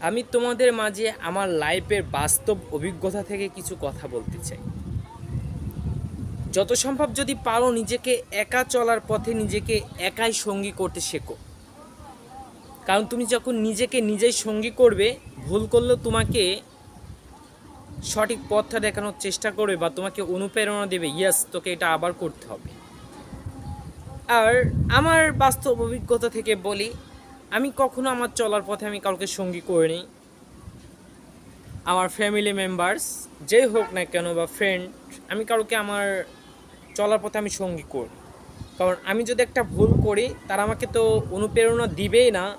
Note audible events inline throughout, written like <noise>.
আমি তোমাদের মাঝে আমার লাইফের বাস্তব অভিজ্ঞতা থেকে কিছু কথা বলতে চাই। যত সম্ভব যদি পারো নিজেকে একা চলার পথে নিজেকে একাই সঙ্গী করতে শেখো। কারণ তুমি যখন নিজেকে নিজেই সঙ্গী করবে, ভুল করলেও তোমাকে সঠিক পথটা দেখানোর চেষ্টা করবে বা তোমাকে অনুপ্রেরণা দেবে ইয়াস তোকে এটা আবার করতে হবে। আর আমার বাস্তব অভিজ্ঞতা থেকে বলি আমি কখনো আমার চলার পথে আমি কাউকে সঙ্গী করিনি। আমার ফ্যামিলি মেম্বার্স যেই হোক না কেন বা ফ্রেন্ড আমি কাউকে আমার চলার পথে আমি সঙ্গী করি। কারণ আমি যদি একটা ভুল করি, তারা আমাকে তো অনুপ্রেরণা দিবেই না,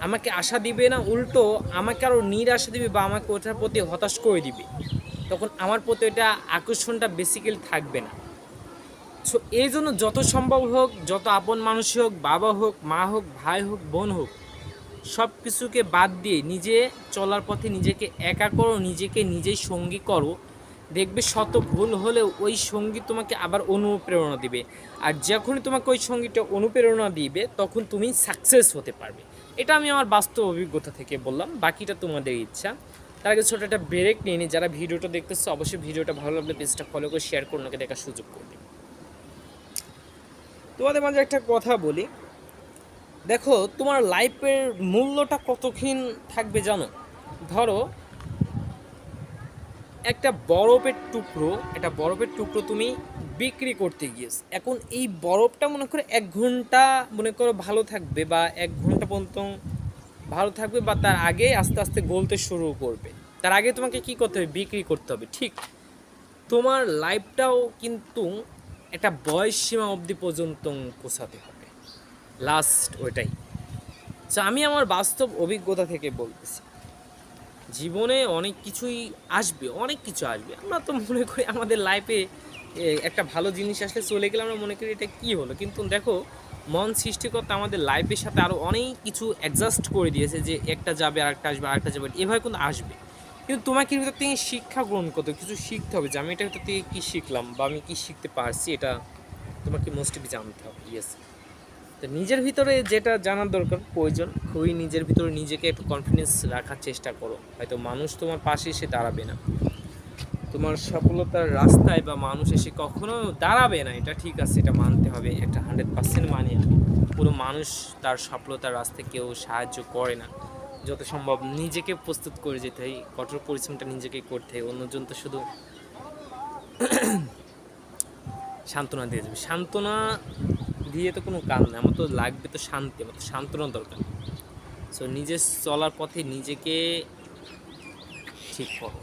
আমাকে আশা দিবে না, উল্টো আমাকে আরও নিরাশা দিবে বা আমাকে ওটার প্রতি হতাশ করে দিবে। তখন আমার প্রতি এটা আকর্ষণটা বেসিক্যালি থাকবে না। সো এই জন্য যত সম্ভব হোক, যত আপন মানুষই হোক, বাবা হোক, মা হোক, ভাই হোক, বোন হোক সব কিছুকে বাদ দিয়ে নিজে চলার পথে নিজেকে একা করো, নিজেকে নিজেই সঙ্গী করো। দেখবে শত ভুল হলেও ওই সঙ্গী তোমাকে আবার অনুপ্রেরণা দিবে। আর যখনই তোমাকে ওই সঙ্গীটা অনুপ্রেরণা দিবে, তখন তুমি সাকসেস হতে পারবে। এটা আমি আমার বাস্তব অভিজ্ঞতা থেকে বললাম, বাকিটা তোমাদের ইচ্ছা। তার আগে ছোটো একটা ব্রেক নিয়ে নিই। যারা ভিডিওটা দেখতেছো, অবশ্যই ভিডিওটা ভালো লাগলে পেজটা ফলো করে শেয়ার করে ওনাকে দেখার সুযোগ করে দিন। তোমাদের মাঝে একটা কথা বলি। দেখো, তোমার লাইফের মূল্যটা কতক্ষণ থাকবে জানো? ধরো, একটা বরফের টুকরো, একটা বরফের টুকরো তুমি বিক্রি করতে গিয়েছ। এখন এই বরফটা মনে করো এক ঘণ্টা মনে করো ভালো থাকবে বা এক ঘণ্টা পর্যন্ত ভালো থাকবে বা তার আগে আস্তে আস্তে গলতে শুরু করবে। তার আগে তোমাকে কি করতে হবে? বিক্রি করতে হবে, ঠিক। তোমার লাইফটাও কিন্তু একটা বয়স সীমা অবধি পর্যন্ত পৌঁছাতে হবে। লাস্ট ওইটাই। তো আমি আমার বাস্তব অভিজ্ঞতা থেকে বলতেছি। জীবনে অনেক কিছুই আসবে, অনেক কিছু আসবে। আমরা তো মনে করি আমাদের লাইফে একটা ভালো জিনিস আসলে চলে গেলে আমরা মনে করি এটা কি হলো? কিন্তু দেখো, মন সৃষ্টিকর্তা আমাদের লাইফের সাথে আরও অনেক কিছু অ্যাডজাস্ট করে দিয়েছে যে একটা যাবে, আরেকটা আসবে, আরেকটা যাবে। এভাবে কিন্তু আসবে। কিন্তু তোমাকে এর ভিতর থেকে শিক্ষা গ্রহণ করতে কিছু শিখতে হবে যে আমি এটার ভিতর থেকে কী শিখলাম বা আমি কী শিখতে পারছি এটা তোমাকে মোস্টলি জানতে হবে ইয়েস তো নিজের ভিতরে যেটা জানার দরকার, প্রয়োজন, খুবই নিজের ভিতরে নিজেকে একটু কনফিডেন্স রাখার চেষ্টা করো। হয়তো মানুষ তোমার পাশে এসে দাঁড়াবে না। তোমার সফলতার রাস্তায় বা মানুষ এসে কখনো দাঁড়াবে না, এটা ঠিক আছে, এটা মানতে হবে একটা হান্ড্রেড পার্সেন্ট মানে। পুরো মানুষ তার সফলতার রাস্তায় কেউ সাহায্য করে না। যত সম্ভব নিজেকে প্রস্তুত করে যেতে হয়, কঠোর পরিশ্রমটা নিজেকে করতে হয়, অন্যজন তো শুধু <clears throat> সান্ত্বনা দিয়ে যাবে সান্ত্বনা দিয়ে তো কোনো কাজ নেই, আমার তো লাগবে তো শান্তি, আমার তো সান্ত্বনা দরকার। সো নিজের চলার পথে নিজেকে ঠিক করো।